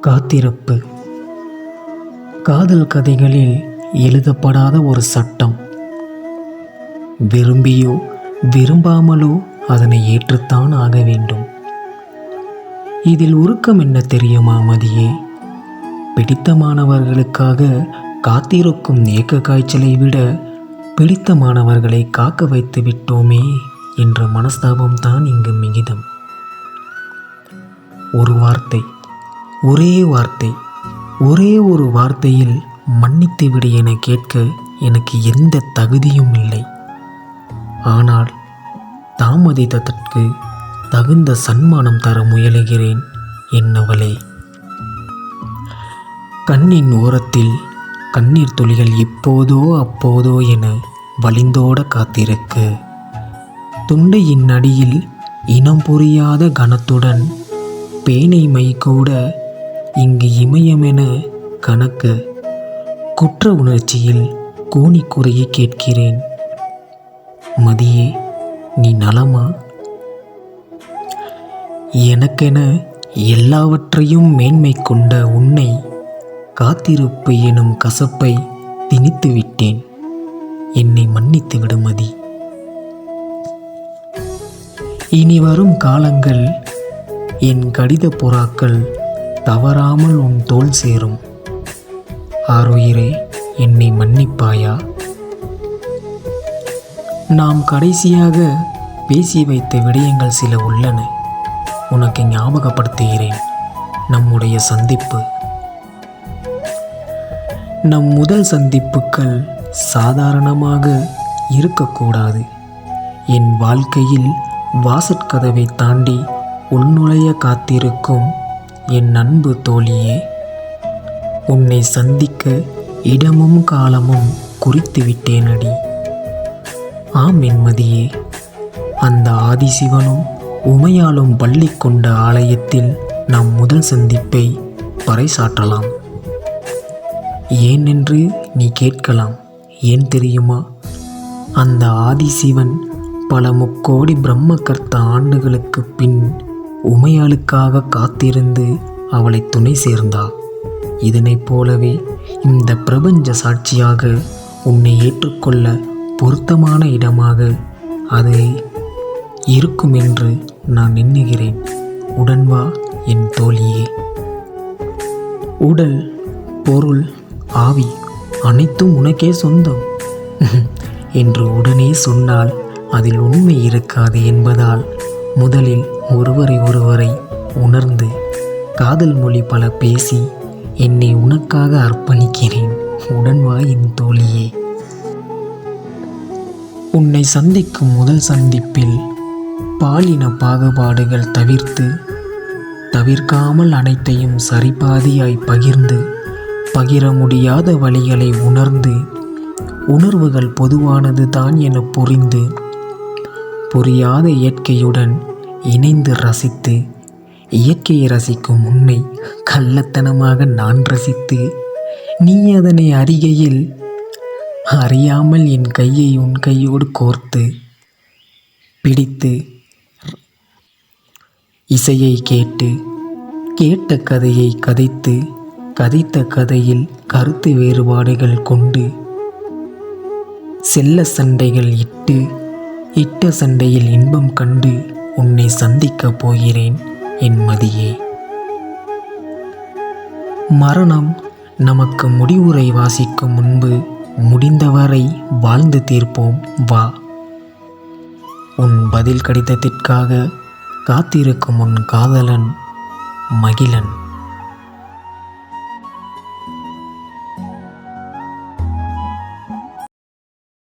காத்திருப்பு. காதல் கதைகளில் எழுதப்படாத ஒரு சட்டம். விரும்பியோ விரும்பாமலோ அதனை ஏற்றுத்தான் ஆக வேண்டும். இதில் உருக்கம் என்ன தெரியுமா மதியே? பிடித்தமானவர்களுக்காக காத்திருக்கும் ஏக்க காய்ச்சலை விட பிடித்தமானவர்களை காக்க வைத்து விட்டோமே என்ற மனஸ்தாபம்தான் இங்கு மிகிதம். ஒரு வார்த்தை ஒரே வார்த்தை ஒரே ஒரு வார்த்தையில் மன்னித்து விடு என கேட்க எனக்கு எந்த தகுதியும் இல்லை. ஆனால் தாமதித்ததற்கு தகுந்த சன்மானம் தர முயலுகிறேன் என்னவளே. கண்ணின் ஓரத்தில் கண்ணீர் துளிகள் இப்போதோ அப்போதோ என வழிந்தோட காத்திருக்க துண்டையின் அடியில் இனம் புரியாத கனத்துடன் பேனை மை கூட இங்கு இமயமென கணக்க குற்ற உணர்ச்சியில் கூனி குறைய கேட்கிறேன். மதியே நீ நலமா? எனக்கென எல்லாவற்றையும் மேன்மை கொண்ட உன்னை காத்திருப்பு எனும் கசப்பை திணித்து விட்டேன் என்னை மன்னித்து விடுமதி இனி வரும் காலங்கள் என் கடித புறாக்கள் தவறாமல் உன் தோல் சேரும். ஆரோயிரே என்னை மன்னிப்பாயா? நாம் கடைசியாக பேசி வைத்த விடயங்கள் சில உள்ளன. உனக்கு ஞாபகப்படுத்துகிறேன். நம்முடைய சந்திப்பு. நம் முதல் சந்திப்புகள் சாதாரணமாக இருக்கக்கூடாது. என் வாழ்க்கையில் வாசற்கதவை தாண்டி உள்நுழைய காத்திருக்கும் என் அன்பு தோழியே உன்னை சந்திக்க இடமும் காலமும் குறித்து விட்டேனடி. ஆம் என்மதியே அந்த ஆதிசிவனும் உமையாலும் பள்ளி கொண்ட ஆலயத்தில் நம் முதல் சந்திப்பை பறைசாற்றலாம். ஏனென்று நீ கேட்கலாம் ஏன் தெரியுமா? அந்த ஆதிசிவன் பல முக்கோடி பிரம்மகர்த்த ஆண்டுகளுக்கு பின் உமையாளுக்காக காத்திருந்து அவளை துணை சேர்ந்தாள் இதனைப் போலவே இந்த பிரபஞ்ச சாட்சியாக உன்னை ஏற்றுக்கொள்ள பொருத்தமான இடமாக அது இருக்கும் என்று நான் எண்ணுகிறேன். உடன்வா என் தோழியே. உடல் பொருள் ஆவி அனைத்தும் உனக்கே சொந்தம். என்று உடனே சொன்னால் அதில் உண்மை இருக்காது என்பதால் முதலில் ஒருவரை ஒருவரை உணர்ந்து காதல் மொழி பல பேசி என்னை உனக்காக அர்ப்பணிக்கிறேன். உடன் வா என் தோழியே. உன்னை சந்திக்கும் முதல் சந்திப்பில் பாலின பாகுபாடுகள் தவிர்த்து தவிர்க்காமல் அனைத்தையும் சரிபாதியாய் பகிர்ந்து பகிர முடியாத வழிகளை உணர்ந்து உணர்வுகள் பொதுவானது தான் என புரிந்து புரியாத இயற்கையுடன் இணைந்து ரசித்து இயற்கையை ரசிக்கும் உன்னை கள்ளத்தனமாக நான் ரசித்து நீ அதனை அறிகையில் அறியாமல் என் கையை உன் கையோடு கோர்த்து பிடித்து இசையை கேட்டு கேட்ட கதையை கதைத்து கதைத்த கதையில் கருத்து வேறுபாடுகள் கொண்டு செல்ல சண்டைகள் இட்டு இட்ட சண்டையில் இன்பம் கண்டு உன்னை சந்திக்கப் போகிறேன் என் மதியே. மரணம் நமக்கு முடிவுரை வாசிக்கும் முன்பு முடிந்தவரை வாழ்ந்து தீர்ப்போம் வா. உன் பதில் கடிதத்திற்காக காத்திருக்கும் உன் காதலன் மகிழன்.